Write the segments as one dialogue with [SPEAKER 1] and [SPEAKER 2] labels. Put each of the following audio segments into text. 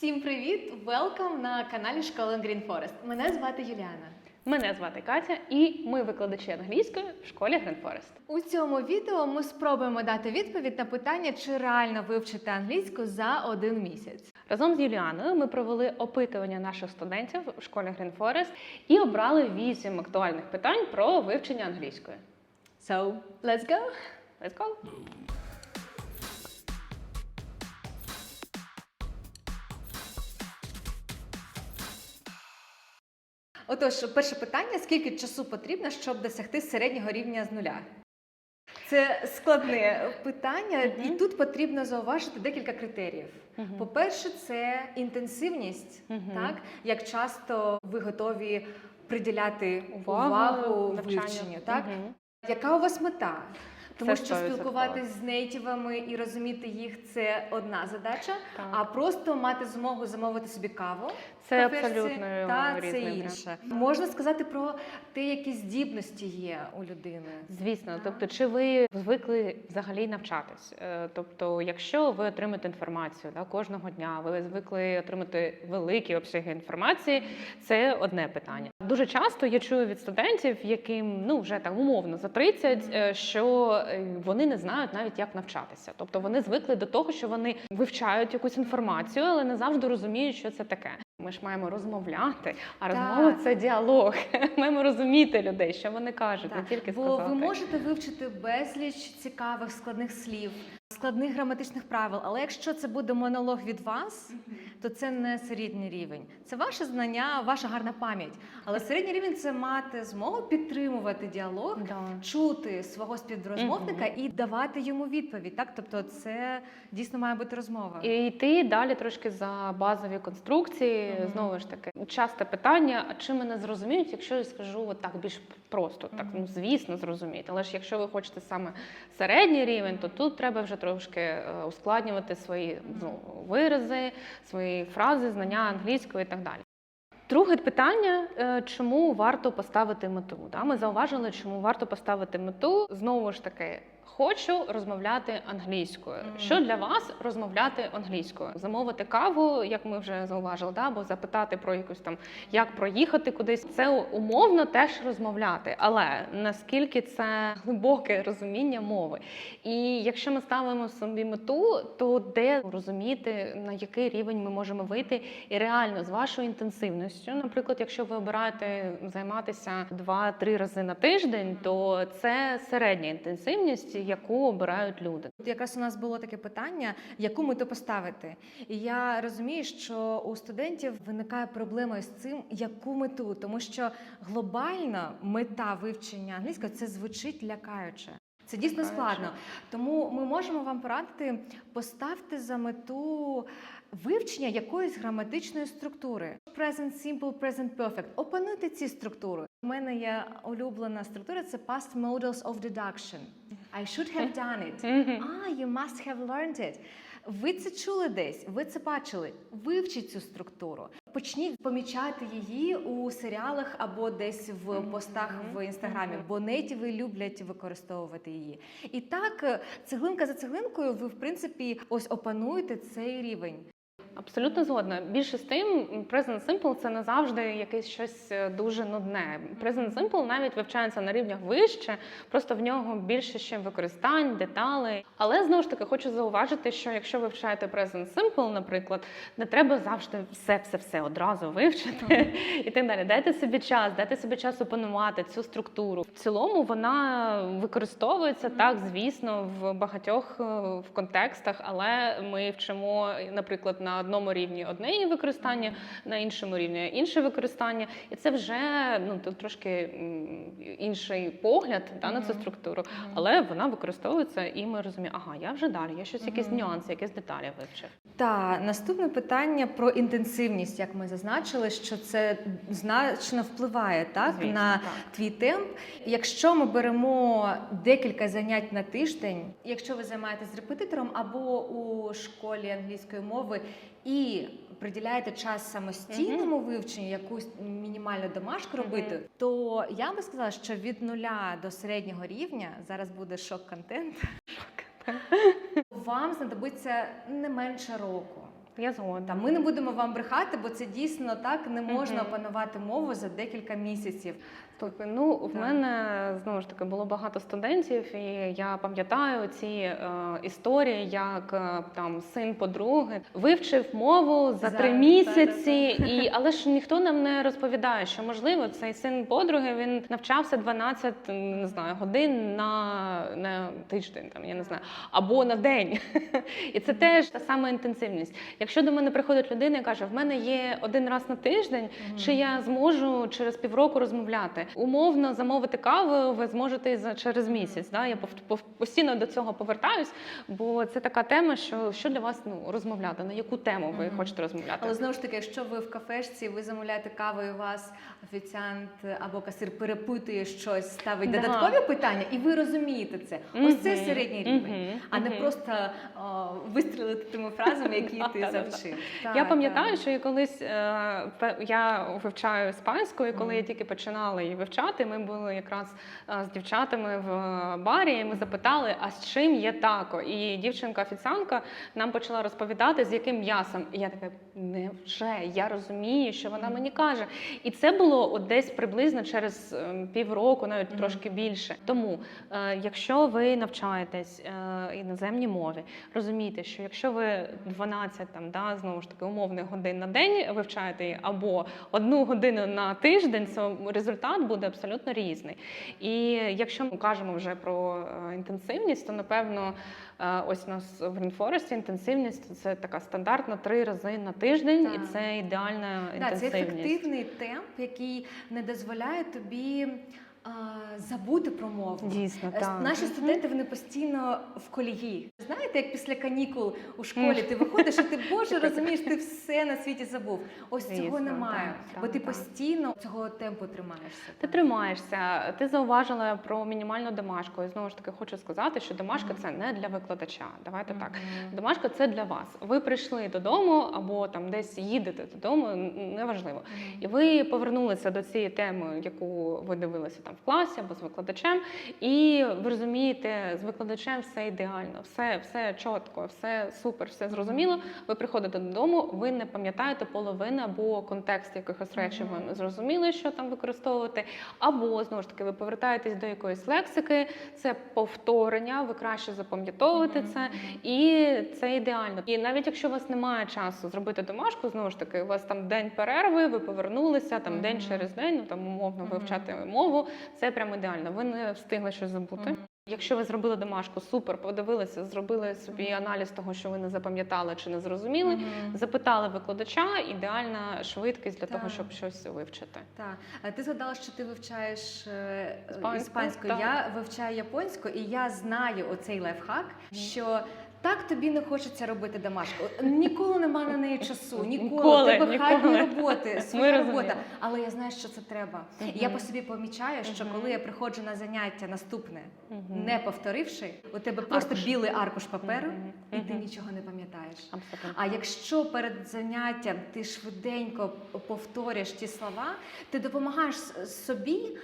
[SPEAKER 1] Всім привіт! Велкам на каналі Школи Green Forest. Мене звати Юліана.
[SPEAKER 2] Мене звати Катя, і ми викладачі англійської в школі Grand Forest.
[SPEAKER 1] У цьому відео ми спробуємо дати відповідь на питання, чи реально вивчити англійську за один місяць.
[SPEAKER 2] Разом з Юліаною ми провели опитування наших студентів в школі Green Forest і обрали вісім актуальних питань про вивчення англійської.
[SPEAKER 1] So, let's go!
[SPEAKER 2] Let's go!
[SPEAKER 1] Отож, перше питання: скільки часу потрібно, щоб досягти середнього рівня з нуля? Це складне питання, і тут потрібно зауважити декілька критеріїв.
[SPEAKER 2] Мгм.
[SPEAKER 1] По-перше, це інтенсивність,
[SPEAKER 2] Мгм.
[SPEAKER 1] так як часто ви готові приділяти
[SPEAKER 2] Увагу,
[SPEAKER 1] увагу, вивченню, так
[SPEAKER 2] Мгм.
[SPEAKER 1] яка у вас мета? Тому
[SPEAKER 2] Це
[SPEAKER 1] що
[SPEAKER 2] 100%.
[SPEAKER 1] спілкуватись з нейтівами і розуміти їх це одна задача,
[SPEAKER 2] Так.
[SPEAKER 1] а просто мати змогу замовити собі каву.
[SPEAKER 2] Це абсолютно
[SPEAKER 1] та це інше. Можна сказати про те, які здібності є у людини.
[SPEAKER 2] Звісно,
[SPEAKER 1] Так.
[SPEAKER 2] тобто, чи ви звикли взагалі навчатись? Е, Тобто, якщо ви отримаєте інформацію да, кожного дня, ви звикли отримати великі обсяги інформації, це одне питання. Дуже часто я чую від студентів, яким ну вже так умовно за 30, е, що вони не знають навіть як навчатися. Тобто вони звикли до того, що вони вивчають якусь інформацію, але не завжди розуміють, що це таке. Ми ж маємо розмовляти, а розмова це діалог. Маємо розуміти людей, що вони кажуть, не
[SPEAKER 1] тільки
[SPEAKER 2] тільки
[SPEAKER 1] Бо ви можете вивчити безліч цікавих складних слів, складних граматичних правил. Але якщо це буде монолог від вас, то це не середній рівень. Це ваше знання, ваша гарна пам'ять. Але середній рівень це мати змогу підтримувати діалог.
[SPEAKER 2] Да.
[SPEAKER 1] Чути свого співрозмовника і давати йому відповідь. Так, тобто, це дійсно має бути розмова.
[SPEAKER 2] І йти далі трошки за базові конструкції.
[SPEAKER 1] Мгм.
[SPEAKER 2] Знову ж таки, часте питання: а чи мене зрозуміють, якщо я скажу от так більш просто? Так, ну звісно, зрозуміють. Але ж якщо ви хочете саме середній рівень, то тут треба вже трошки е, ускладнювати свої ну, вирази, свої фрази, знання англійської і так далі. Друге питання: е, чому варто поставити мету? Ми зауважили, чому варто поставити мету. Знову ж таки, хочу розмовляти англійською.
[SPEAKER 1] Мгм.
[SPEAKER 2] Що для вас розмовляти англійською? Замовити каву, як ми вже зауважили, да? або запитати про якусь там, як проїхати кудись. Це умовно теж розмовляти, але наскільки це глибоке розуміння мови? І якщо ми ставимо собі мету, то де розуміти на який рівень ми можемо вийти, і реально з вашою інтенсивністю, наприклад, якщо ви обираєте займатися 2-3 рази на тиждень, то це середня інтенсивність, яку обирають люди.
[SPEAKER 1] От Якраз у нас було таке питання, яку мету поставити. І я розумію, що у студентів виникає проблема з цим, яку мету, тому що глобальна мета вивчення англійської це звучить лякаюче. Це дійсно складно. Тому ми можемо вам порадити поставте за мету вивчення якоїсь граматичної структури. Present simple, present perfect. Опануйте ці структури. У мене є улюблена структура це past modals of deduction. I should have done it. Ah, you must have learned it. Ви це чули десь, ви це бачили. Вивчіть цю структуру. Почніть помічати її у серіалах або десь в постах в інстаграмі, бо нейтіви люблять використовувати її. І так, е, цеглинка за цеглинкою, ви в принципі ось опануєте цей рівень.
[SPEAKER 2] Абсолютно згодна. Більше з тим, Present Simple це не завжди якесь щось е, дуже нудне. Present Simple навіть вивчається на рівнях вище, просто в нього більше ще використань, деталей. Але знову ж таки хочу зауважити, що якщо ви вивчаєте Present Simple, наприклад, не треба завжди все, все, все одразу вивчити і так далі. Дайте собі час, дайте собі час опанувати цю структуру. В цілому вона використовується так, звісно, в багатьох е, в контекстах, але ми вчимо, наприклад, на одному рівні одне її використання, на іншому рівні інше використання, і це вже ну тут трошки інший погляд та, на цю структуру, але вона використовується, і ми розуміємо, ага, я вже далі, я щось, якісь нюанси, якісь деталі вивчив.
[SPEAKER 1] Та наступне питання про інтенсивність, як ми зазначили, що це значно впливає так
[SPEAKER 2] Звісно,
[SPEAKER 1] на
[SPEAKER 2] так.
[SPEAKER 1] твій темп. Якщо ми беремо декілька занять на тиждень, якщо ви займаєтесь репетитором або у школі англійської мови і приділяєте час самостійному вивченню, якусь мінімальну домашку робити, то я би сказала, що від нуля до середнього рівня зараз буде шок контент. Вам знадобиться не менше року.
[SPEAKER 2] Я згодна.
[SPEAKER 1] Ми не будемо вам брехати, бо це дійсно так не можна опанувати мову за декілька місяців.
[SPEAKER 2] Слухай, ну в
[SPEAKER 1] Так.
[SPEAKER 2] мене знову ж таки було багато студентів, і я пам'ятаю ці е, історії, як е, там син подруги вивчив мову за
[SPEAKER 1] За-
[SPEAKER 2] три
[SPEAKER 1] та-
[SPEAKER 2] місяці, і але ж ніхто нам не розповідає, що можливо цей син подруги він навчався 12 не знаю годин на, на тиждень, там я не знаю, або на день. І це теж та сама інтенсивність. Якщо до мене приходить людина і каже, в мене є один раз на тиждень. Чи я зможу через півроку розмовляти? Умовно замовити каву ви зможете за через місяць. Да? Я постійно до цього повертаюсь, бо це така тема, що, що для вас ну, розмовляти, на яку тему ви
[SPEAKER 1] Мгм.
[SPEAKER 2] хочете розмовляти.
[SPEAKER 1] Але знову ж таки, якщо ви в кафешці, ви замовляєте каву, і у вас офіціант або касир перепитує щось, ставить
[SPEAKER 2] Да.
[SPEAKER 1] додаткові питання, і ви розумієте це. Ось це середній рівень,
[SPEAKER 2] Мгм.
[SPEAKER 1] а не
[SPEAKER 2] Мгм.
[SPEAKER 1] просто о, вистрілити тими фразами, які ти завчив.
[SPEAKER 2] Я пам'ятаю, що я колись е, я вивчаю іспанську, і коли я тільки починала її вивчати, ми були якраз е, з дівчатами в е, барі, і ми запитали, а з чим є тако? І дівчинка-офіціантка нам почала розповідати, з яким м'ясом. І я така, невже? Я розумію, що вона мені каже. І це було от десь приблизно через е, півроку, навіть
[SPEAKER 1] Мгм.
[SPEAKER 2] трошки більше. Тому, е, якщо ви навчаєтесь іноземній мові, розумійте, що якщо ви 12 там, да, знову ж таки умовних годин на день вивчаєте її, або одну годину на тиждень, то результат буде абсолютно різний. І якщо ми кажемо вже про е, інтенсивність, то напевно. е, Ось у нас в Рінфоресті інтенсивність це така стандартна три рази на тиждень,
[SPEAKER 1] Так.
[SPEAKER 2] і це ідеальна
[SPEAKER 1] Да, це ефективний темп, який не дозволяє тобі забути про мову.
[SPEAKER 2] Дійсно,
[SPEAKER 1] Е,
[SPEAKER 2] так.
[SPEAKER 1] Наші студенти вони постійно в колії. Знаєте, як після канікул у школі ти виходиш, і ти боже розумієш, ти все на світі забув. Ось цього немає,
[SPEAKER 2] так,
[SPEAKER 1] бо
[SPEAKER 2] так,
[SPEAKER 1] ти
[SPEAKER 2] так.
[SPEAKER 1] постійно цього темпу тримаєшся.
[SPEAKER 2] Ти тримаєшся, ти зауважила про мінімальну домашку. І знову ж таки хочу сказати, що домашка це не для викладача. Давайте так. Домашка це для вас. Ви прийшли додому або там десь їдете додому, неважливо. І ви повернулися до цієї теми, яку ви дивилися там в класі або з викладачем, і ви розумієте, з викладачем все ідеально, все, все чітко, все супер, все зрозуміло. Ви приходите додому, ви не пам'ятаєте половини або контекст якихось речей, ви не зрозуміли, що там використовувати. Або знову ж таки, ви повертаєтесь до якоїсь лексики, це повторення, ви краще запам'ятовуєте це. І це ідеально. І навіть якщо у вас немає часу зробити домашку, знову ж таки, у вас там день перерви, ви повернулися там день через день, ну там умовно вивчати мову. Це прям ідеально. Ви не встигли щось забути. Якщо ви зробили домашку, супер, подивилися, зробили собі аналіз того, що ви не запам'ятали чи не зрозуміли.
[SPEAKER 1] Мгм.
[SPEAKER 2] Запитали викладача, ідеальна швидкість для того, щоб щось вивчити.
[SPEAKER 1] Так, ти згадала, що ти вивчаєш е,
[SPEAKER 2] Іспанську,
[SPEAKER 1] іспанську. Я вивчаю японську, і я знаю оцей лайфхак, що так тобі не хочеться робити домашку. Ніколи нема на неї часу, ніколи.
[SPEAKER 2] Ніколи,
[SPEAKER 1] тебе
[SPEAKER 2] ніколи.
[SPEAKER 1] хатні роботи, своя робота. Але я знаю, що це треба. І я по собі помічаю, що
[SPEAKER 2] Мгм.
[SPEAKER 1] коли я приходжу на заняття наступне,
[SPEAKER 2] Мгм.
[SPEAKER 1] не повторивши, у тебе просто
[SPEAKER 2] Аркуш.
[SPEAKER 1] білий аркуш паперу, і ти нічого не пам'ятаєш. А якщо перед заняттям ти швиденько повторюєш ті слова, ти допомагаєш собі.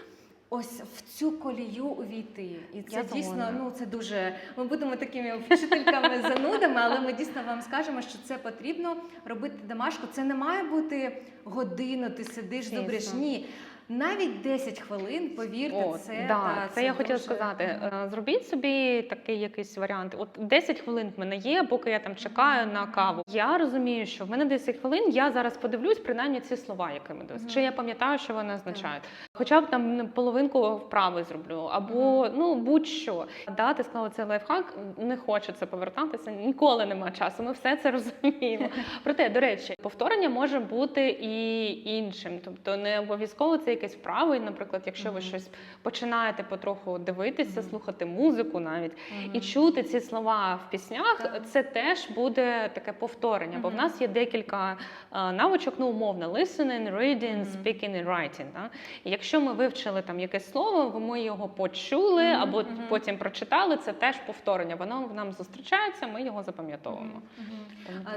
[SPEAKER 1] Ось в цю колію увійти, і це
[SPEAKER 2] Я
[SPEAKER 1] дійсно
[SPEAKER 2] згодна.
[SPEAKER 1] ну це дуже. Ми будемо такими вчительками занудами, але ми дійсно вам скажемо, що це потрібно робити домашку. Це не має бути годину. Ти сидиш, добреш. Ні, навіть 10 хвилин. Повірте,
[SPEAKER 2] О,
[SPEAKER 1] це
[SPEAKER 2] да,
[SPEAKER 1] та,
[SPEAKER 2] це, я хотіла сказати. Е, Зробіть собі такий якийсь варіант. От 10 хвилин в мене є, поки я там чекаю на каву. Я розумію, що в мене 10 хвилин. Я зараз подивлюсь принаймні ці слова, які ми дивимося.
[SPEAKER 1] Мгм.
[SPEAKER 2] Чи я пам'ятаю, що вони означають? Хоча б там половинку вправи зроблю, або ну будь-що. Да, ти сказала це лайфхак. Не хочеться повертатися. Ніколи нема часу. Ми все це розуміємо. Проте, до речі, повторення може бути і іншим, тобто не обов'язково це якесь вправи. Наприклад, якщо ви щось починаєте потроху дивитися, слухати музику навіть і чути ці слова в піснях, це теж буде таке повторення. Бо в нас є декілька е, навичок, ну умовно, listening, reading, speaking і writing. Да? І якщо ми вивчили там якесь слово, ми його почули або потім прочитали, це теж повторення. Воно в нам зустрічається, ми його запам'ятовуємо.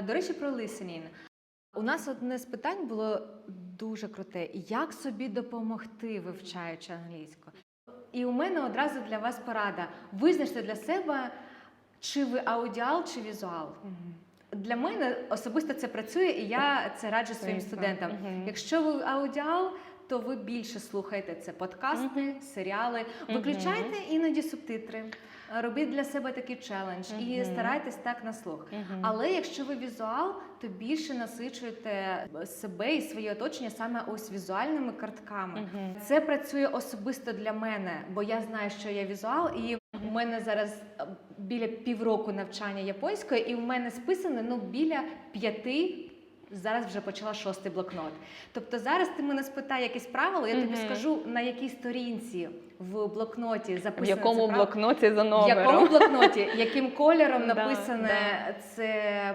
[SPEAKER 1] До речі, про listening. У нас одне з питань було дуже круте: як собі допомогти, вивчаючи англійську? І у мене одразу для вас порада: визначте для себе, чи ви аудіал, чи візуал. Для мене особисто це працює, і я це раджу своїм студентам. Якщо ви аудіал, то ви більше слухаєте це подкасти, серіали. Виключайте іноді субтитри. Робіть для себе такий челендж і старайтесь так на слух.
[SPEAKER 2] Мгм.
[SPEAKER 1] Але якщо ви візуал, то більше насичуєте себе і своє оточення саме ось візуальними картками.
[SPEAKER 2] Мгм.
[SPEAKER 1] Це працює особисто для мене, бо я знаю, що я візуал, і у мене зараз е, біля півроку навчання японської, і в мене списано ну біля п'яти. Зараз вже почала шостий блокнот. Тобто зараз ти мене спитай якесь правило, я тобі скажу на якій сторінці в блокноті записано
[SPEAKER 2] В якому
[SPEAKER 1] це
[SPEAKER 2] блокноті за
[SPEAKER 1] В якому блокноті, яким кольором
[SPEAKER 2] Да,
[SPEAKER 1] написане це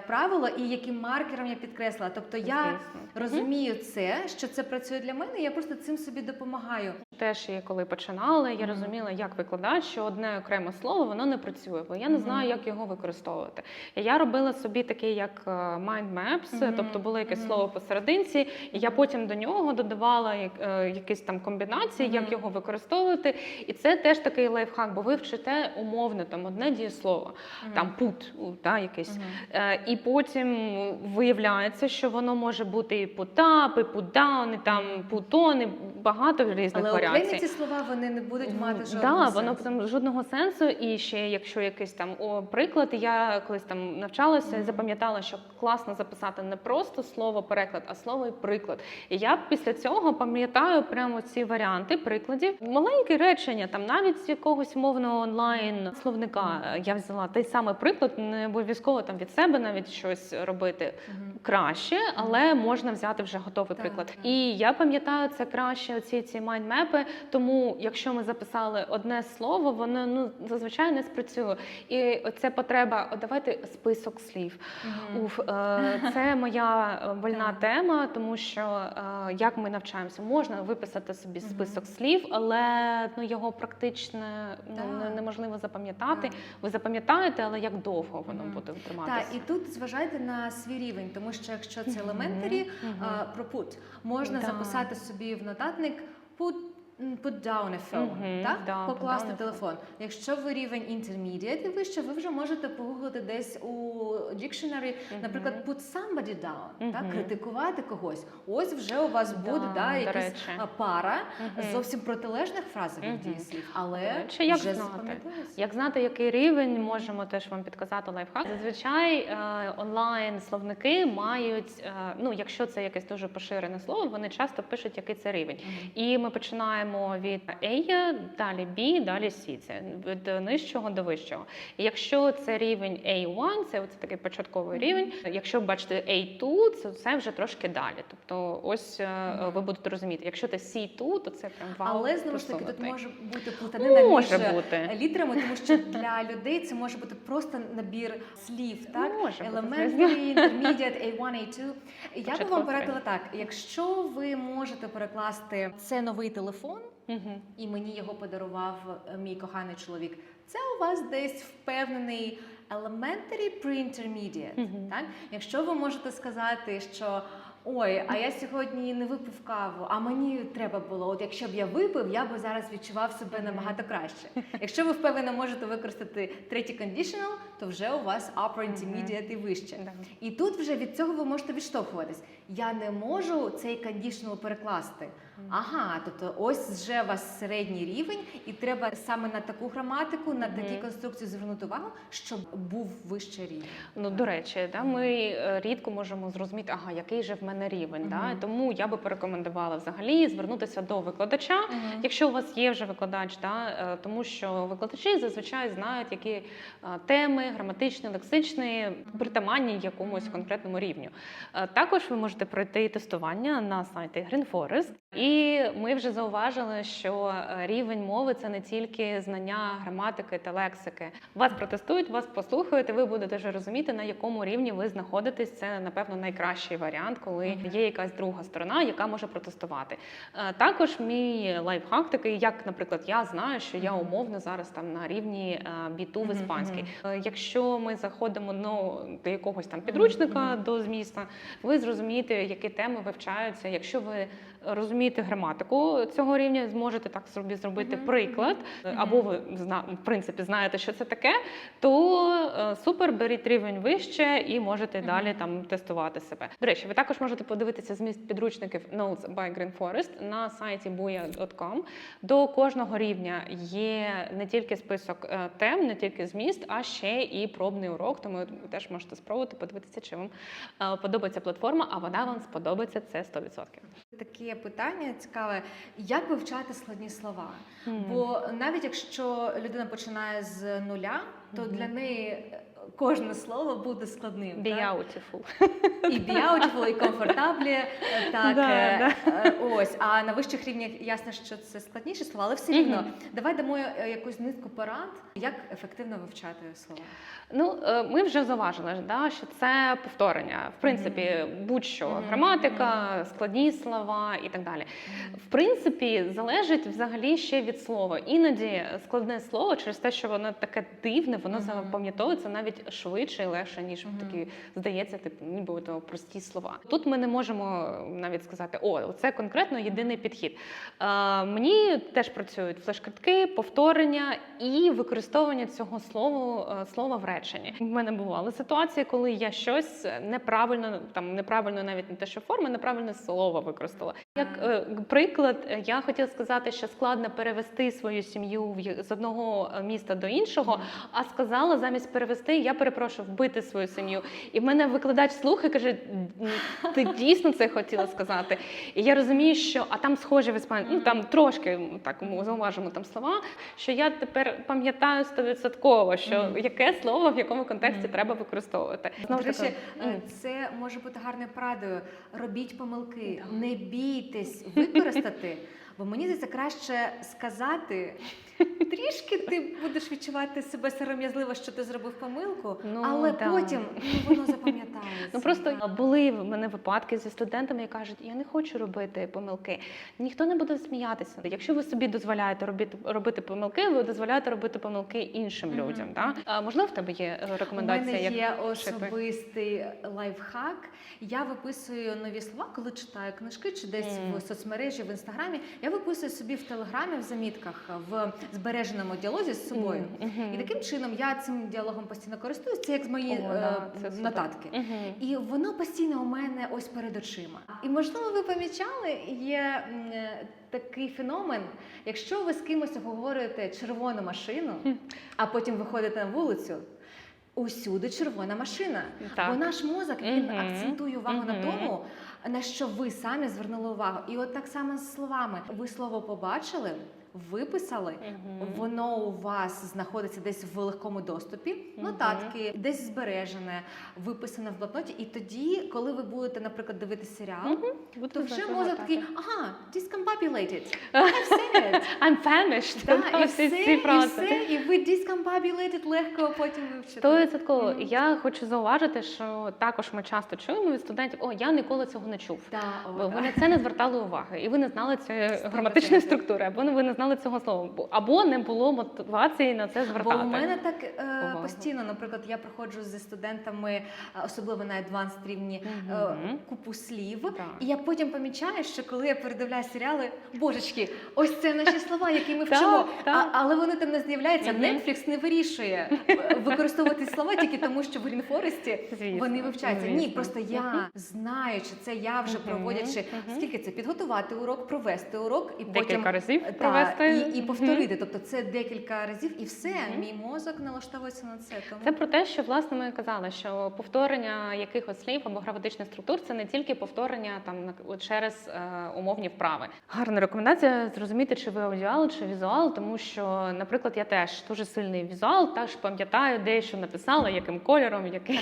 [SPEAKER 1] правило і яким маркером я підкреслила. Тобто я
[SPEAKER 2] Звісно.
[SPEAKER 1] розумію це, що це працює для мене, і я просто цим собі допомагаю.
[SPEAKER 2] Теж я коли починала, я розуміла, як викладач, що одне окреме слово воно не працює, бо я не знаю, як його використовувати. І я робила собі такий як е, mind maps, тобто було якесь слово посерединці, і я потім до нього додавала е, якісь там комбінації, як його використовувати. І це теж такий лайфхак, бо ви вчите умовно там одне дієслово, там пут, та, якийсь. Е, І потім виявляється, що воно може бути і путап, і путдаун, і там путон, і багато різних
[SPEAKER 1] Але
[SPEAKER 2] варіацій.
[SPEAKER 1] окремі ці слова вони не будуть мати жодного
[SPEAKER 2] да,
[SPEAKER 1] сенсу.
[SPEAKER 2] воно там жодного сенсу. І ще якщо якийсь там о, приклад, я колись там навчалася і
[SPEAKER 1] Мгм.
[SPEAKER 2] запам'ятала, що класно записати не просто слово переклад, а слово і приклад. І я після цього пам'ятаю прямо ці варіанти прикладів. Маленькі речення, там навіть з якогось мовного онлайн словника я взяла той самий приклад, не обов'язково там від себе навіть щось робити
[SPEAKER 1] Мгм.
[SPEAKER 2] краще, але можна взяти вже готовий
[SPEAKER 1] Так,
[SPEAKER 2] приклад.
[SPEAKER 1] так.
[SPEAKER 2] І я пам'ятаю це краще. Оці ці майндмепи. Тому, якщо ми записали одне слово, воно ну зазвичай не спрацює. І оця потреба, «О, давайте список слів.
[SPEAKER 1] Мгм.
[SPEAKER 2] Уф, е, це моя больна
[SPEAKER 1] Так.
[SPEAKER 2] тема, тому що е, як ми навчаємося, можна виписати собі список слів, але ну його практично ну, неможливо запам'ятати. Ви запам'ятаєте, але як довго воно
[SPEAKER 1] буде
[SPEAKER 2] буде
[SPEAKER 1] Так, і тут зважайте на свій рівень, тому що якщо це елементарі, про пут можна записати собі в нотатник м, put down a phone,
[SPEAKER 2] Мгм,
[SPEAKER 1] так?
[SPEAKER 2] да,
[SPEAKER 1] покласти телефон. Якщо ви рівень intermediate і вище, ви вже можете погуглити десь у dictionary, наприклад,
[SPEAKER 2] Мгм.
[SPEAKER 1] put somebody down, так? Критикувати когось. Ось вже у вас буде да,
[SPEAKER 2] до
[SPEAKER 1] якась
[SPEAKER 2] речі.
[SPEAKER 1] пара зовсім протилежних фразових дієслів, але
[SPEAKER 2] Чи як
[SPEAKER 1] вже
[SPEAKER 2] знати? Як знати, який рівень, можемо теж вам підказати лайфхак. Зазвичай е, онлайн словники мають, е, ну якщо це якесь дуже поширене слово, вони часто пишуть, який це рівень. І ми починаємо від A, далі B, далі C. Це від нижчого до вищого. І якщо це рівень A1, це оце такий початковий рівень. Якщо бачите A2, це це вже трошки далі. Тобто, ось е, ви будете розуміти, якщо це C2, то це прям вау.
[SPEAKER 1] Але знову ж таки тут може бути плутанина
[SPEAKER 2] може
[SPEAKER 1] між
[SPEAKER 2] бути.
[SPEAKER 1] літерами, тому що для людей це може бути просто набір слів, так?
[SPEAKER 2] Може
[SPEAKER 1] Elementary, intermediate, A1, A2. Я би вам порадила так: якщо ви можете перекласти це новий телефон,
[SPEAKER 2] Мгм.
[SPEAKER 1] і мені його подарував е, мій коханий чоловік, це у вас десь впевнений elementary pre-intermediate.
[SPEAKER 2] Мгм.
[SPEAKER 1] Так? Якщо ви можете сказати, що ой, а я сьогодні не випив каву, а мені треба було. От якщо б я випив, я б зараз відчував себе набагато краще. Якщо ви впевнено можете використати третій conditional, то вже у вас upper intermediate і вище. І тут вже від цього ви можете відштовхуватись. Я не можу цей conditional перекласти. Ага, тобто ось вже у вас середній рівень, і треба саме на таку граматику, на такі конструкції звернути увагу, щоб був вищий рівень.
[SPEAKER 2] Ну, до речі, да, ми е, рідко можемо зрозуміти, ага, який же в мене рівень. Да? Тому я би порекомендувала взагалі звернутися до викладача. Якщо у вас є вже викладач, да, е, тому що викладачі зазвичай знають, які е, теми граматичні, лексичні, притаманні якомусь конкретному рівню. Е, Також ви можете пройти тестування на сайті Green Forest. І ми вже зауважили, що е, рівень мови це не тільки знання граматики та лексики. Вас протестують, вас послухають, і ви будете вже розуміти, на якому рівні ви знаходитесь. Це напевно найкращий варіант, коли є якась друга сторона, яка може протестувати. Е, Також мій лайфхак такий, як, наприклад, я знаю, що я умовно зараз там на рівні е, B2 в іспанській. Якщо ми заходимо ну, до якогось там підручника до зміста, ви зрозумієте, які теми вивчаються. Якщо ви розумієте, граматику цього рівня, зможете так собі зробити приклад, або ви в принципі знаєте, що це таке, то е, супер, беріть рівень вище і можете далі там тестувати себе. До речі, ви також можете подивитися зміст підручників Notes by Green Forest на сайті buya.com. До кожного рівня є не тільки список е, тем, не тільки зміст, а ще і пробний урок. Тому ви теж можете спробувати подивитися, чи вам е, подобається платформа, а вона вам сподобається це 100%.
[SPEAKER 1] Питання цікаве: як вивчати складні слова?
[SPEAKER 2] Mm.
[SPEAKER 1] Бо навіть якщо людина починає з нуля, то
[SPEAKER 2] Мгм.
[SPEAKER 1] для неї кожне слово буде складним.
[SPEAKER 2] Be
[SPEAKER 1] так? І beautiful, і комфортаблі. Так,
[SPEAKER 2] Да,
[SPEAKER 1] е, е, ось. А на вищих рівнях ясно, що це складніші слова, але все рівно.
[SPEAKER 2] Мгм.
[SPEAKER 1] Давай дамо е, якусь низку порад, як ефективно вивчати слова.
[SPEAKER 2] Ну, е, ми вже зауважили, да, що це повторення. В принципі, будь-що
[SPEAKER 1] Мгм.
[SPEAKER 2] граматика, складні слова і так далі. В принципі, залежить взагалі ще від слова. Іноді складне слово через те, що воно таке дивне, воно запам'ятовується навіть швидше і легше, ніж
[SPEAKER 1] Мгм.
[SPEAKER 2] такі здається, типу, ніби то прості слова. Тут ми не можемо навіть сказати, о, це конкретно єдиний підхід. Е, мені теж працюють флеш-картки, повторення і використовування цього слова, е, слова в реченні. У мене бували ситуації, коли я щось неправильно, там неправильно навіть не те, що форма, неправильне слово використала. Як е, приклад, е, я хотіла сказати, що складно перевести свою сім'ю з одного е, міста до іншого, а сказала замість перевести, я перепрошую, вбити свою сім'ю. І в мене викладач слухає, каже: ти дійсно це хотіла сказати. І я розумію, що а там схожі в іспанській, ну там трошки так ми зауважимо там слова, що я тепер пам'ятаю стовідсотково, що яке слово в якому контексті треба використовувати. Знову ж таки,
[SPEAKER 1] е, це може бути гарною порадою. Робіть помилки, не бійтесь використати, бо мені здається, краще сказати. Трішки ти будеш відчувати себе сором'язливо, що ти зробив помилку,
[SPEAKER 2] Ну,
[SPEAKER 1] але
[SPEAKER 2] да.
[SPEAKER 1] потім ну, воно запам'ятається.
[SPEAKER 2] Ну просто були в мене випадки зі студентами, які кажуть, я не хочу робити помилки. Ніхто не буде сміятися. Якщо ви собі дозволяєте робити робити помилки, ви дозволяєте робити помилки іншим
[SPEAKER 1] Мгм.
[SPEAKER 2] людям. Так? А можливо, в тебе є е,
[SPEAKER 1] У мене
[SPEAKER 2] як
[SPEAKER 1] є особистий лайфхак. Я виписую нові слова, коли читаю книжки чи десь
[SPEAKER 2] Мгм.
[SPEAKER 1] в соцмережі, в інстаграмі. Я виписую собі в телеграмі в замітках в збереженому діалозі з собою.
[SPEAKER 2] Мгм.
[SPEAKER 1] І таким чином я цим діалогом постійно користуюсь. Це як з мої
[SPEAKER 2] О,
[SPEAKER 1] е,
[SPEAKER 2] да, це
[SPEAKER 1] нотатки.
[SPEAKER 2] Мгм.
[SPEAKER 1] І воно постійно у мене ось перед очима. І можливо, ви помічали, є е, такий феномен, якщо ви з кимось обговорюєте червону машину, а потім виходите на вулицю. Усюди червона машина.
[SPEAKER 2] Так.
[SPEAKER 1] Бо наш мозок він
[SPEAKER 2] Мгм.
[SPEAKER 1] акцентує увагу на тому, на що ви самі звернули увагу. І от так само з словами. Ви слово побачили, виписали,
[SPEAKER 2] Мгм.
[SPEAKER 1] Воно у вас знаходиться десь в легкому доступі, нотатки, десь збережене, виписане в блокноті. І тоді, коли ви будете, наприклад, дивитися серіал.
[SPEAKER 2] Буду
[SPEAKER 1] то вже мозок такий, ага, discombobulated. I've said it.
[SPEAKER 2] I'm famished.
[SPEAKER 1] Да, і, все, і все, і ви discombobulated легко потім вивчите.
[SPEAKER 2] Стовідсотково.
[SPEAKER 1] Мгм.
[SPEAKER 2] Я хочу зауважити, що також ми часто чуємо від студентів: о, я ніколи цього не чув.
[SPEAKER 1] Да, о,
[SPEAKER 2] ви на це не звертали уваги, і ви не знали цієї граматичної структури, або ви не знали цього слова, або не було мотивації на це звертати.
[SPEAKER 1] Бо у мене так е, постійно, наприклад, я проходжу зі студентами, е, особливо на advanced рівні, е, купу слів.
[SPEAKER 2] Так.
[SPEAKER 1] І я потім помічаю, що коли я передивляю серіали, божечки, ось це наші слова, які ми вчимо.
[SPEAKER 2] так.
[SPEAKER 1] А, але вони там не з'являються.
[SPEAKER 2] Мгм.
[SPEAKER 1] Netflix не вирішує е, використовувати слова тільки тому, що в Грінфоресті вони вивчаються. Ні, просто я знаю, що це я вже проводячи скільки це підготувати урок, провести урок і потім
[SPEAKER 2] Декілька разів провести.
[SPEAKER 1] І, і повторити. Тобто це декілька разів, і все. Мій мозок налаштовується на це. Тому
[SPEAKER 2] Це про те, що власне ми казали, що повторення якихось слів або граматичних структур це не тільки повторення там через е, умовні вправи. Гарна рекомендація зрозуміти, чи ви аудіал, чи візуал, тому що, наприклад, я теж дуже сильний візуал, теж пам'ятаю, де що написала, яким кольором, якій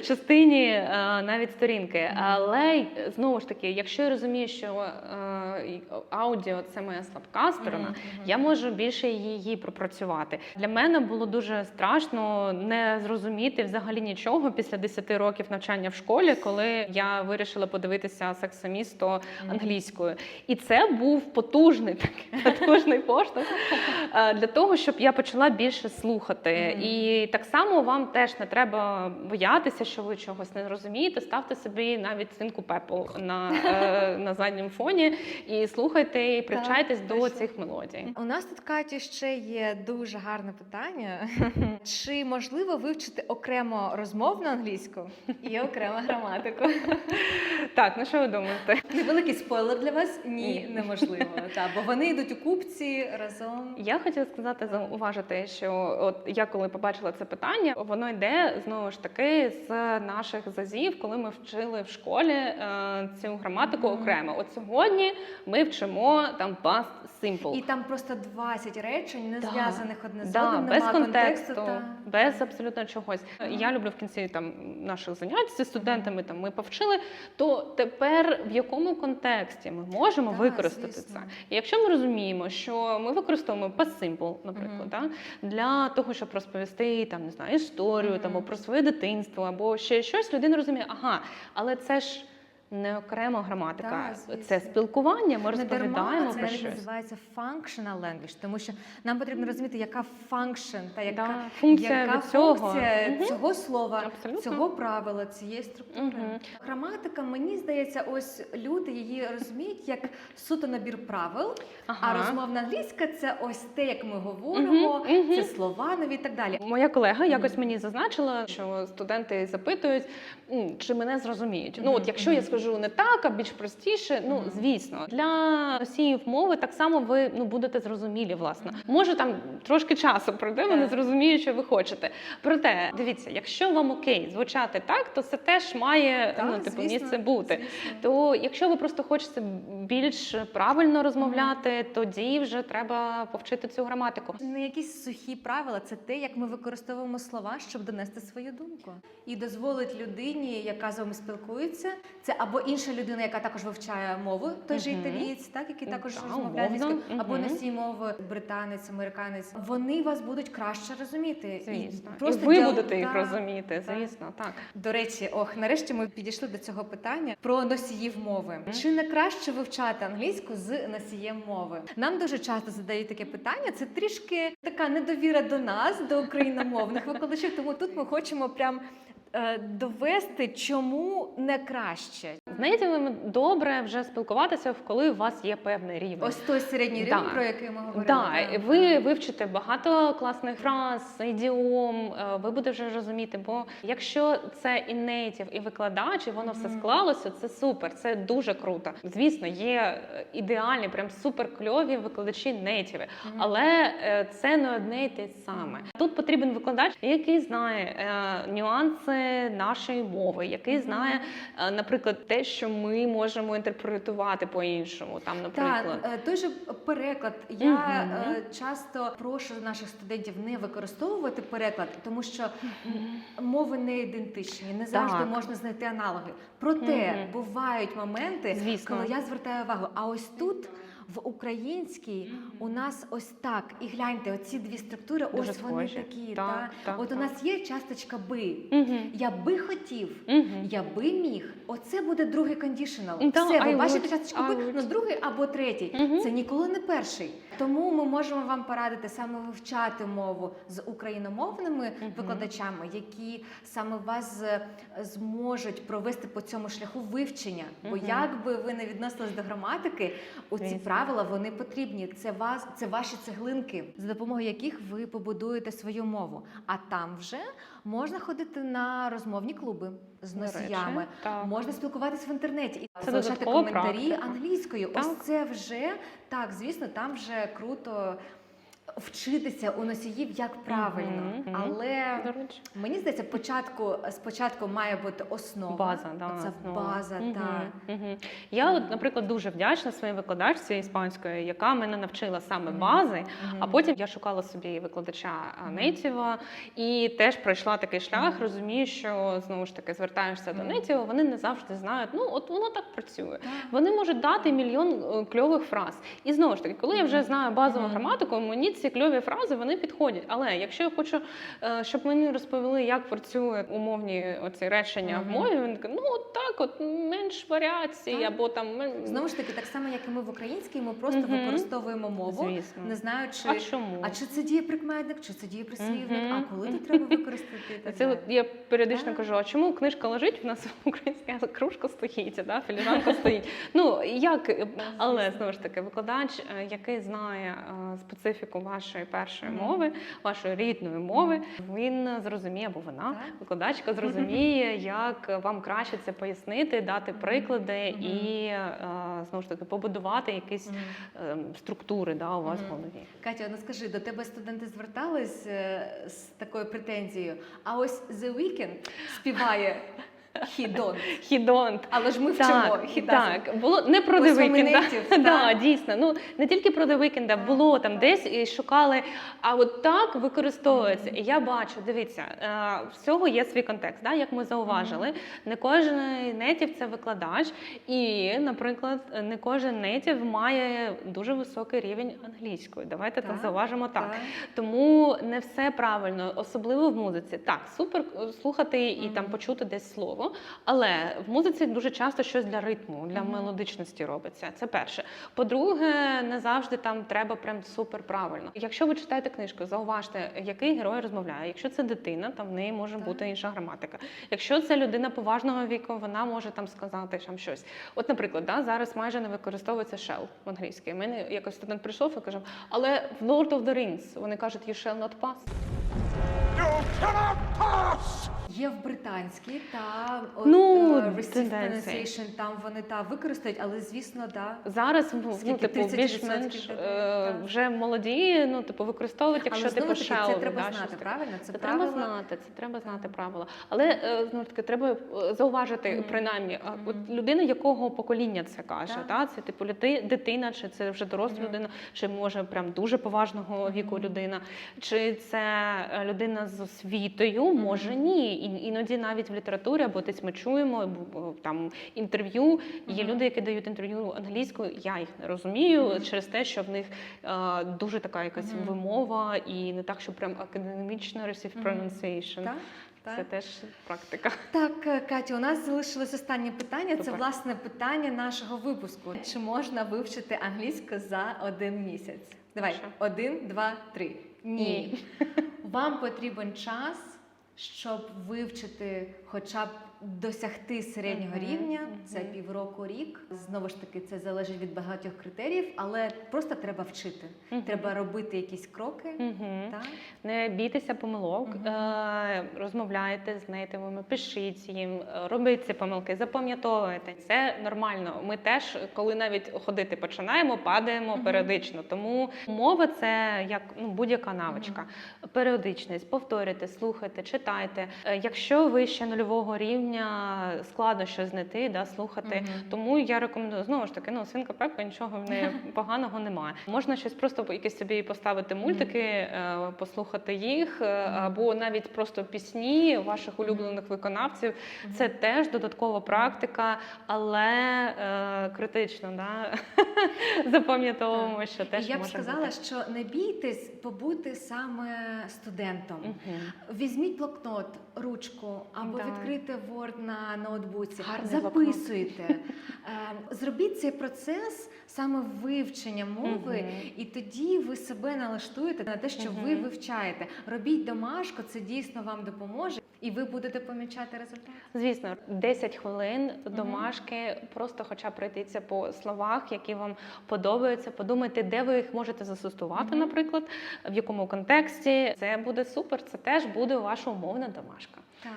[SPEAKER 2] частині е, навіть сторінки. Але знову ж таки, якщо я розумію, що е, аудіо це моя слабка сторона.
[SPEAKER 1] Мгм, мгм.
[SPEAKER 2] Я можу більше її пропрацювати. Для мене було дуже страшно не зрозуміти взагалі нічого після 10 років навчання в школі, коли я вирішила подивитися сексомісто англійською. І це був потужний такий потужний поштовх е, для того, щоб я почала більше слухати. І так само вам теж не треба боятися, що ви чогось не розумієте. Ставте собі навіть свинку пепу на, е, на задньому фоні і слухайте, і привчайтесь до
[SPEAKER 1] точно.
[SPEAKER 2] цих мелодій.
[SPEAKER 1] У нас тут Каті ще є дуже гарне питання. Чи можливо вивчити окремо розмовну англійську і окремо граматику?
[SPEAKER 2] Так, ну що ви думаєте?
[SPEAKER 1] Невеликий спойлер для вас? Ні,
[SPEAKER 2] Ні.
[SPEAKER 1] неможливо. Та, бо вони йдуть у купці разом.
[SPEAKER 2] Я хотіла сказати, зауважити, що от я коли побачила це питання, воно йде знову ж таки з наших зазів, коли ми вчили в школі е, цю граматику окремо. От сьогодні ми вчимо там past simple.
[SPEAKER 1] І там просто 20 речень, не
[SPEAKER 2] Да.
[SPEAKER 1] зв'язаних одне з
[SPEAKER 2] Да,
[SPEAKER 1] одним,
[SPEAKER 2] без
[SPEAKER 1] нема
[SPEAKER 2] контексту,
[SPEAKER 1] та.
[SPEAKER 2] без абсолютно чогось. Я люблю в кінці там наших занять зі студентами. Там ми повчили. То тепер в якому контексті ми можемо
[SPEAKER 1] Да,
[SPEAKER 2] використати
[SPEAKER 1] звісно.
[SPEAKER 2] це? І якщо ми розуміємо, що ми використовуємо past simple, наприклад,
[SPEAKER 1] Мгм.
[SPEAKER 2] да, для того, щоб розповісти там не знаю історію,
[SPEAKER 1] Мгм.
[SPEAKER 2] там про своє дитинство, або ще щось, людина розуміє, ага, але це ж. Не окремо граматика,
[SPEAKER 1] Да,
[SPEAKER 2] це спілкування. Ми
[SPEAKER 1] Не
[SPEAKER 2] розповідаємо
[SPEAKER 1] це
[SPEAKER 2] про щось.
[SPEAKER 1] називається functional language, тому що нам потрібно розуміти, яка function та яка,
[SPEAKER 2] Да, функція
[SPEAKER 1] яка
[SPEAKER 2] цього.
[SPEAKER 1] функція цього слова,
[SPEAKER 2] Абсолютно.
[SPEAKER 1] цього правила, цієї структури.
[SPEAKER 2] Мгм.
[SPEAKER 1] Граматика, мені здається, ось люди її розуміють як суто набір правил, а розмовна англійська це ось те, як ми говоримо,
[SPEAKER 2] мгм.
[SPEAKER 1] це слова нові і так далі.
[SPEAKER 2] Моя колега якось мені зазначила, що студенти запитують, чи мене зрозуміють. Ну от якщо я
[SPEAKER 1] мгм.
[SPEAKER 2] Скажу не так, а більш простіше, ну звісно, для носіїв мови так само ви ну будете зрозумілі. Власне, може там трошки часу пройде, вони зрозуміють, що ви хочете. Проте дивіться, якщо вам окей звучати так, то це теж має
[SPEAKER 1] Так,
[SPEAKER 2] ну типу
[SPEAKER 1] звісно,
[SPEAKER 2] місце бути.
[SPEAKER 1] звісно.
[SPEAKER 2] То якщо ви просто хочете більш правильно розмовляти, тоді вже треба повчити цю граматику.
[SPEAKER 1] Не якісь сухі правила, це те, як ми використовуємо слова, щоб донести свою думку. І дозволить людині, яка з вами спілкується, це або інша людина, яка також вивчає мову, той же італієць, так який також розмовляє англійською, або носій мови британець, американець. Вони вас будуть краще розуміти.
[SPEAKER 2] Звісно, і,
[SPEAKER 1] просто
[SPEAKER 2] ви будете їх розуміти. Звісно, так.
[SPEAKER 1] До речі, ох, нарешті ми підійшли до цього питання про носіїв мови. Чи не краще вивчати англійську з носієм мови? Нам дуже часто задають таке питання. Це трішки така недовіра до нас, до україномовних викладачів. Тому тут ми хочемо прям довести, чому не краще.
[SPEAKER 2] З нейтівими добре вже спілкуватися, коли у вас є певний рівень.
[SPEAKER 1] Ось той середній
[SPEAKER 2] Да.
[SPEAKER 1] про який ми говорили.
[SPEAKER 2] Да, ви вивчите багато класних фраз, ідіом, е, ви будете вже розуміти. Бо якщо це і нейтів, і викладач, і воно все склалося, це супер, це дуже круто. Звісно, є е, ідеальні, прям супер кльові викладачі нейтіви, але е, це не одне й те саме. Тут потрібен викладач, який знає е, нюанси нашої мови, який знає, е, наприклад, те, що ми можемо інтерпретувати по-іншому. Там, наприклад.
[SPEAKER 1] Так, е, той же переклад. Я е, часто прошу наших студентів не використовувати переклад, тому що м, мови не ідентичні, не завжди
[SPEAKER 2] Так.
[SPEAKER 1] можна знайти аналоги. Проте
[SPEAKER 2] Мгм.
[SPEAKER 1] бувають моменти,
[SPEAKER 2] Звісно.
[SPEAKER 1] коли я звертаю увагу. А ось тут. В українській у нас ось так. І гляньте, оці дві структури,
[SPEAKER 2] Дуже
[SPEAKER 1] ось вони такі.
[SPEAKER 2] Так,
[SPEAKER 1] та?
[SPEAKER 2] так,
[SPEAKER 1] От у нас є часточка би.
[SPEAKER 2] Мгм.
[SPEAKER 1] Я би хотів,
[SPEAKER 2] Мгм.
[SPEAKER 1] я би міг. Оце буде другий кондішнл. Все, ви бачите часточку би, ну другий або третій.
[SPEAKER 2] Мгм.
[SPEAKER 1] Це ніколи не перший. Тому ми можемо вам порадити саме вивчати мову з україномовними
[SPEAKER 2] Мгм.
[SPEAKER 1] викладачами, які саме вас е, зможуть провести по цьому шляху вивчення. Бо
[SPEAKER 2] Мгм.
[SPEAKER 1] як би ви не відносились до граматики, у ці
[SPEAKER 2] Звісно.
[SPEAKER 1] Правила вони потрібні. Це вас, це ваші цеглинки, за допомогою яких ви побудуєте свою мову. А там вже можна ходити на розмовні клуби з носіями.
[SPEAKER 2] так.
[SPEAKER 1] Можна спілкуватись в інтернеті і
[SPEAKER 2] Це
[SPEAKER 1] залишати коментарі
[SPEAKER 2] практика.
[SPEAKER 1] англійською.
[SPEAKER 2] Так.
[SPEAKER 1] Ось це вже так, звісно, там вже круто вчитися у носіїв, як правильно.
[SPEAKER 2] Мгм.
[SPEAKER 1] Але
[SPEAKER 2] До речі.
[SPEAKER 1] мені здається, початку спочатку має бути основа.
[SPEAKER 2] База, да,
[SPEAKER 1] Оця
[SPEAKER 2] основа.
[SPEAKER 1] база,
[SPEAKER 2] Мгм,
[SPEAKER 1] та
[SPEAKER 2] мгм. Я, от, наприклад, дуже вдячна своїй викладачці іспанської, яка мене навчила саме бази.
[SPEAKER 1] Мгм.
[SPEAKER 2] А потім я шукала собі викладача нейтіва і теж пройшла такий шлях.
[SPEAKER 1] Мгм.
[SPEAKER 2] Розумію, що знову ж таки звертаєшся до
[SPEAKER 1] Мгм.
[SPEAKER 2] нейтіва, вони не завжди знають. Ну от воно так працює. Вони можуть дати мільйон е, кльових фраз. І знову ж таки, коли я вже знаю базову
[SPEAKER 1] Мгм.
[SPEAKER 2] граматику, мені ці кльові фрази вони підходять. Але якщо я хочу, е, щоб мені розповіли, як працює умовні оці речення в мові, він такий, ну от так, от менш варіацій,
[SPEAKER 1] Так.
[SPEAKER 2] або там
[SPEAKER 1] Знову ж таки, так само, як і ми в українській, ми просто
[SPEAKER 2] Мгм.
[SPEAKER 1] використовуємо мову,
[SPEAKER 2] звісно.
[SPEAKER 1] не знаючи,
[SPEAKER 2] А чому?
[SPEAKER 1] а чи це діє прикметник, чи це діє прислівник,
[SPEAKER 2] Мгм.
[SPEAKER 1] а коли тут треба використати. так
[SPEAKER 2] Це от я періодично кажу, а чому книжка лежить? В нас українська кружка стоїть, да? філіжанка стоїть. Ну як, але знову ж таки, викладач, е, який знає е, специфіку вашої першої мови, вашої рідної мови, він зрозуміє, або вона, викладачка, зрозуміє, як вам краще це пояснити, дати приклади і е, знову ж таки побудувати якісь
[SPEAKER 1] Мгм.
[SPEAKER 2] е, структури да, у вас в голові.
[SPEAKER 1] Катя, ну скажи, до тебе студенти звертались е, з такою претензією. А ось The Weeknd співає He don't. Але ж ми вчимо
[SPEAKER 2] Так,
[SPEAKER 1] He
[SPEAKER 2] так, було не про The Weeknd, да, дійсно. Ну не тільки про The Weeknd, було там десь і шукали. А от так використовується. І я бачу, дивіться, е, всього є свій контекст. Да? Як ми зауважили, не кожен нетів це викладач, і, наприклад, не кожен нетів має дуже високий рівень англійської. Давайте так, зауважимо так.
[SPEAKER 1] Так.
[SPEAKER 2] Тому не все правильно, особливо в музиці. Так, супер е, слухати і там почути десь слово, але в музиці дуже часто щось для ритму, для
[SPEAKER 1] Мгм.
[SPEAKER 2] мелодичності робиться. Це перше. По-друге, не завжди там треба прям супер правильно. Якщо ви читаєте книжку, зауважте, який герой розмовляє. Якщо це дитина, там в неї може
[SPEAKER 1] Так.
[SPEAKER 2] бути інша граматика. Якщо це людина поважного віку, вона може там сказати там щось. От, наприклад, да, зараз майже не використовується shall в англійській. У мене якось студент прийшов і каже, але в Lord of the Rings вони кажуть, you shall not pass.
[SPEAKER 3] You cannot pass!
[SPEAKER 1] Є в британській та от,
[SPEAKER 2] Ну,
[SPEAKER 1] е, received pronunciation, там вони та використають, але звісно, да.
[SPEAKER 2] Зараз ну,
[SPEAKER 1] Скільки?
[SPEAKER 2] типу, більш-менш е, вже молоді, ну типу використовують, якщо типу shall,
[SPEAKER 1] це треба
[SPEAKER 2] да,
[SPEAKER 1] знати, правильно? Це,
[SPEAKER 2] Це треба знати, це треба знати правила. Але ж таки, треба е, зауважити
[SPEAKER 1] Мгм.
[SPEAKER 2] принаймні, а, от людина якого покоління це каже,
[SPEAKER 1] Так.
[SPEAKER 2] та? це типу дитина, чи це вже доросла
[SPEAKER 1] Мгм.
[SPEAKER 2] людина, чи може прям дуже поважного віку
[SPEAKER 1] Мгм.
[SPEAKER 2] людина, чи це людина з освітою, може ні. І, іноді навіть в літературі або десь ми чуємо там інтерв'ю. Є люди, які дають інтерв'ю англійською. Я їх не розумію через те, що в них дуже така якась вимова, і не так, що прям академічно receive pronunciation.
[SPEAKER 1] Так?
[SPEAKER 2] Це
[SPEAKER 1] Так.
[SPEAKER 2] теж практика.
[SPEAKER 1] Так, е, Катя, у нас залишилось останнє питання. Це власне питання нашого випуску. Чи можна вивчити англійську за один місяць? Давай,
[SPEAKER 2] Що?
[SPEAKER 1] один, два, три.
[SPEAKER 2] Ні.
[SPEAKER 1] Вам потрібен час, щоб вивчити хоча б досягти середнього рівня. Це півроку рік. Знову ж таки, це залежить від багатьох критеріїв, але просто треба вчити. Треба робити якісь кроки. Так?
[SPEAKER 2] Не бійтеся помилок, е, розмовляйте з нейтивими, пишіть їм, робіть ці помилки, запам'ятовуйте. Це нормально. Ми теж, коли навіть ходити починаємо, падаємо періодично. Тому мова це як ну, будь-яка навичка. Періодичність, повторюйте, слухайте, читайте. Е, Якщо ви ще нульового рівня, складно щось знайти, да, слухати.
[SPEAKER 1] Мгм.
[SPEAKER 2] Тому я рекомендую знову ж таки, ну свинка Пепа, нічого в неї поганого немає. Можна щось просто якісь собі поставити мультики, е, послухати їх, е, або навіть просто пісні ваших улюблених виконавців. Це теж додаткова практика, але е, критично, да? запам'ятовуємо, що теж
[SPEAKER 1] я б сказала,
[SPEAKER 2] бути.
[SPEAKER 1] що не бійтесь побути саме студентом.
[SPEAKER 2] Мгм.
[SPEAKER 1] Візьміть блокнот, ручку або
[SPEAKER 2] Да.
[SPEAKER 1] відкрити Word на ноутбуці,
[SPEAKER 2] Гарний
[SPEAKER 1] записуйте. Ем, Зробіть цей процес саме вивчення мови,
[SPEAKER 2] Мгм.
[SPEAKER 1] і тоді ви себе налаштуєте на те, що ви вивчаєте. Робіть домашку, це дійсно вам допоможе, і ви будете помічати результат.
[SPEAKER 2] Звісно, 10 хвилин домашки, просто хоча б пройтися по словах, які вам подобаються. Подумайте, де ви їх можете застосувати,
[SPEAKER 1] Мгм.
[SPEAKER 2] наприклад, в якому контексті. Це буде супер. Це теж буде ваша умовна домашка.
[SPEAKER 1] Так.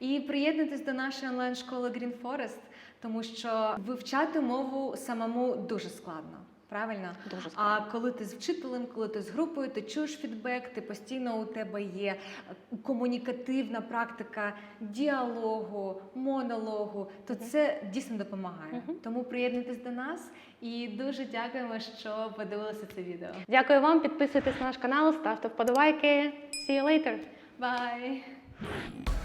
[SPEAKER 1] І приєднуйтесь до нашої онлайн-школи Green Forest, тому що вивчати мову самому дуже складно. Правильно?
[SPEAKER 2] Дуже складно.
[SPEAKER 1] А коли ти з вчителем, коли ти з групою, ти чуєш фідбек, ти постійно у тебе є е, комунікативна практика діалогу, монологу, то це дійсно допомагає.
[SPEAKER 2] Мгм.
[SPEAKER 1] Тому приєднуйтесь до нас і дуже дякуємо, що подивилися це відео.
[SPEAKER 2] Дякую вам. Підписуйтесь на наш канал, ставте вподобайки. See you later!
[SPEAKER 1] Bye!